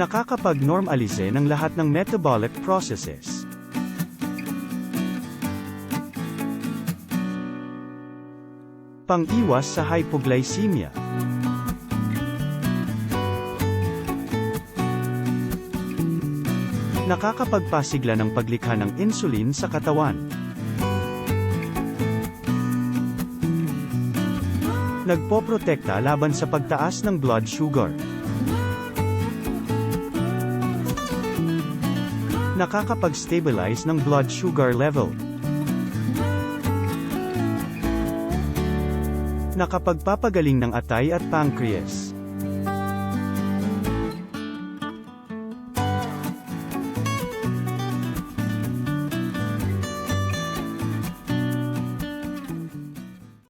Nakakapag-normalize ng lahat ng metabolic processes. Pang-iwas sa hypoglycemia. Nakakapagpasigla ng paglikha ng insulin sa katawan. Nagpoprotekta laban sa pagtaas ng blood sugar. Nakakapag-stabilize ng blood sugar level. Nakapagpapagaling ng atay at pancreas.